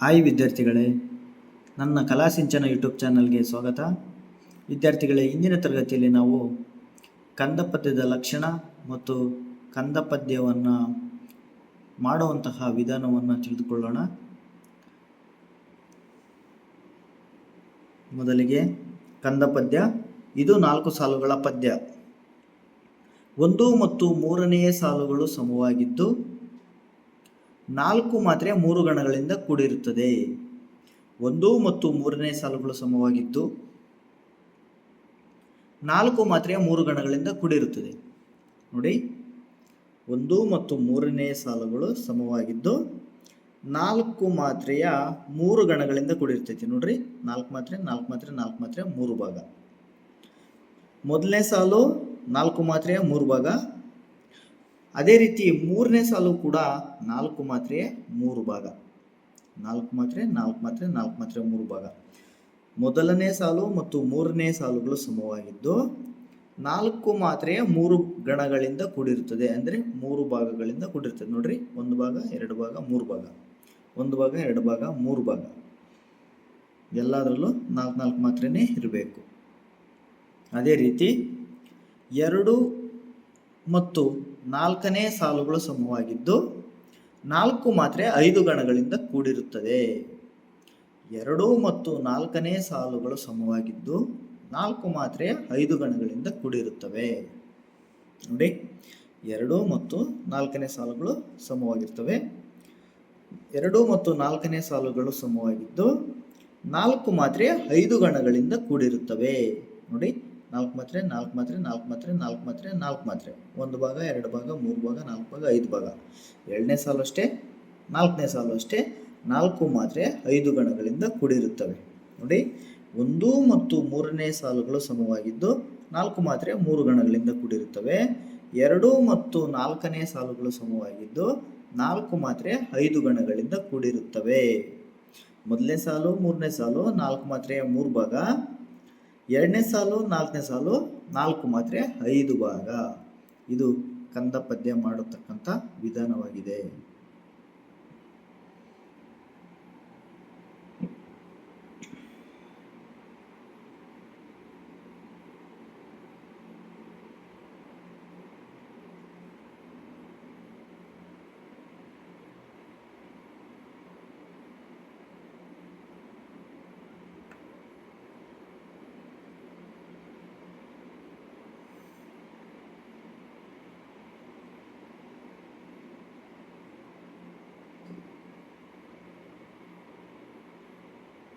Hi ವಿದ್ಯಾರ್ಥಿಗಳೇ. ನನ್ನ ಕಲಾಸಿಂಚನ YouTube ಚಾನಲ್ಗೆ ಸ್ವಾಗತ. ವಿದ್ಯಾರ್ಥಿಗಳೇ, ಇಂದಿನ ತರಗತಿಯಲ್ಲಿ ನಾವು ಕಂದ ಪದ್ಯದ ಲಕ್ಷಣ ಮತ್ತು ಕಂದ ಪದ್ಯವನ್ನು ಮಾಡುವಂತಹ ವಿಧಾನವನ್ನು ತಿಳಿದುಕೊಳ್ಳೋಣ. ಮೊದಲಿಗೆ ಕಂದ ಪದ್ಯ ಇದು ನಾಲ್ಕು ಸಾಲುಗಳ ಪದ್ಯ. ಒಂದು ಮತ್ತು ಮೂರನೆಯ ಸಾಲುಗಳು ಸಮವಾಗಿದ್ದು ನಾಲ್ಕು ಮಾತ್ರೆ ಮೂರು ಗಣಗಳಿಂದ ಕೂಡಿರುತ್ತದೆ. ಒಂದು ಮತ್ತು ಮೂರನೇ ಸಾಲುಗಳು ಸಮವಾಗಿದ್ದು, ನಾಲ್ಕು ಮಾತ್ರೆಯ ಮೂರು ಗಣಗಳಿಂದ ಕೂಡಿರುತ್ತದೆ. ನೋಡಿ, ಒಂದು ಮತ್ತು ಮೂರನೇ ಸಾಲುಗಳು ಸಮವಾಗಿದ್ದು, ನಾಲ್ಕು ಮಾತ್ರೆಯ ಮೂರು ಗಣಗಳಿಂದ ಕೂಡಿರ್ತೈತಿ. ನೋಡ್ರಿ, ನಾಲ್ಕು ಮಾತ್ರೆ ನಾಲ್ಕು ಮಾತ್ರೆ ನಾಲ್ಕು ಮಾತ್ರೆ ಮೂರು ಭಾಗ. ಮೊದಲನೇ ಸಾಲು ನಾಲ್ಕು ಮಾತ್ರೆಯ ಮೂರು ಭಾಗ. ಅದೇ ರೀತಿ ಮೂರನೇ ಸಾಲು ಕೂಡ ನಾಲ್ಕು ಮಾತ್ರೆಯ ಮೂರು ಭಾಗ. ನಾಲ್ಕು ಮಾತ್ರೆ ನಾಲ್ಕು ಮಾತ್ರೆ ನಾಲ್ಕು ಮಾತ್ರೆ, ಮೂರು ಭಾಗ. ಮೊದಲನೇ ಸಾಲು ಮತ್ತು ಮೂರನೇ ಸಾಲುಗಳು ಸಮವಾಗಿದ್ದು ನಾಲ್ಕು ಮಾತ್ರೆಯ ಮೂರು ಗಣಗಳಿಂದ ಕೂಡಿರುತ್ತದೆ. ಅಂದರೆ ಮೂರು ಭಾಗಗಳಿಂದ ಕೂಡಿರ್ತದೆ ನೋಡ್ರಿ, ಒಂದು ಭಾಗ, ಎರಡು ಭಾಗ, ಮೂರು ಭಾಗ. ಒಂದು ಭಾಗ, ಎರಡು ಭಾಗ, ಮೂರು ಭಾಗ. ಎಲ್ಲದರಲ್ಲೂ ನಾಲ್ಕು ನಾಲ್ಕು ಮಾತ್ರೆನೇ ಇರಬೇಕು. ಅದೇ ರೀತಿ ಎರಡು ಮತ್ತು ನಾಲ್ಕನೇ ಸಾಲುಗಳು ಸಮವಾಗಿದ್ದು ನಾಲ್ಕು ಮಾತ್ರೆ ಐದು ಗಣಗಳಿಂದ ಕೂಡಿರುತ್ತದೆ. ಎರಡು ಮತ್ತು ನಾಲ್ಕನೇ ಸಾಲುಗಳು ಸಮವಾಗಿದ್ದು ನಾಲ್ಕು ಮಾತ್ರೆ ಐದು ಗಣಗಳಿಂದ ಕೂಡಿರುತ್ತವೆ. ನೋಡಿ, ಎರಡು ಮತ್ತು ನಾಲ್ಕನೇ ಸಾಲುಗಳು ಸಮವಾಗಿರ್ತವೆ. ಎರಡು ಮತ್ತು ನಾಲ್ಕನೇ ಸಾಲುಗಳು ಸಮವಾಗಿದ್ದು ನಾಲ್ಕು ಮಾತ್ರೆ ಐದು ಗಣಗಳಿಂದ ಕೂಡಿರುತ್ತವೆ. ನೋಡಿ ನಾಲ್ಕು ಮಾತ್ರೆ ನಾಲ್ಕು ಮಾತ್ರೆ ನಾಲ್ಕು ಮಾತ್ರೆ ನಾಲ್ಕು ಮಾತ್ರೆ ನಾಲ್ಕು ಮಾತ್ರೆ. ಒಂದು ಭಾಗ, ಎರಡು ಭಾಗ, ಮೂರು ಭಾಗ, ನಾಲ್ಕು ಭಾಗ, ಐದು ಭಾಗ. ಎರಡನೇ ಸಾಲು ಅಷ್ಟೇ, ನಾಲ್ಕನೇ ಸಾಲು ಅಷ್ಟೇ, ನಾಲ್ಕು ಮಾತ್ರೆ ಐದು ಗಣಗಳಿಂದ ಕೂಡಿರುತ್ತವೆ. ನೋಡಿ, ಒಂದು ಮತ್ತು ಮೂರನೇ ಸಾಲುಗಳು ಸಮವಾಗಿದ್ದು ನಾಲ್ಕು ಮಾತ್ರೆ ಮೂರು ಗಣಗಳಿಂದ ಕೂಡಿರುತ್ತವೆ. ಎರಡು ಮತ್ತು ನಾಲ್ಕನೇ ಸಾಲುಗಳು ಸಮವಾಗಿದ್ದು ನಾಲ್ಕು ಮಾತ್ರೆ ಐದು ಗಣಗಳಿಂದ ಕೂಡಿರುತ್ತವೆ. ಮೊದಲನೇ ಸಾಲು, ಮೂರನೇ ಸಾಲು, ನಾಲ್ಕು ಮಾತ್ರೆಯ ಮೂರು ಭಾಗ ಎರಡನೇ ಸಾಲು ನಾಲ್ಕನೇ ಸಾಲು ನಾಲ್ಕು ಮಾತ್ರೆ ಐದು ಭಾಗ. ಇದು ಕಂದ ಪದ್ಯ ಮಾಡತಕ್ಕಂಥ ವಿಧಾನವಾಗಿದೆ.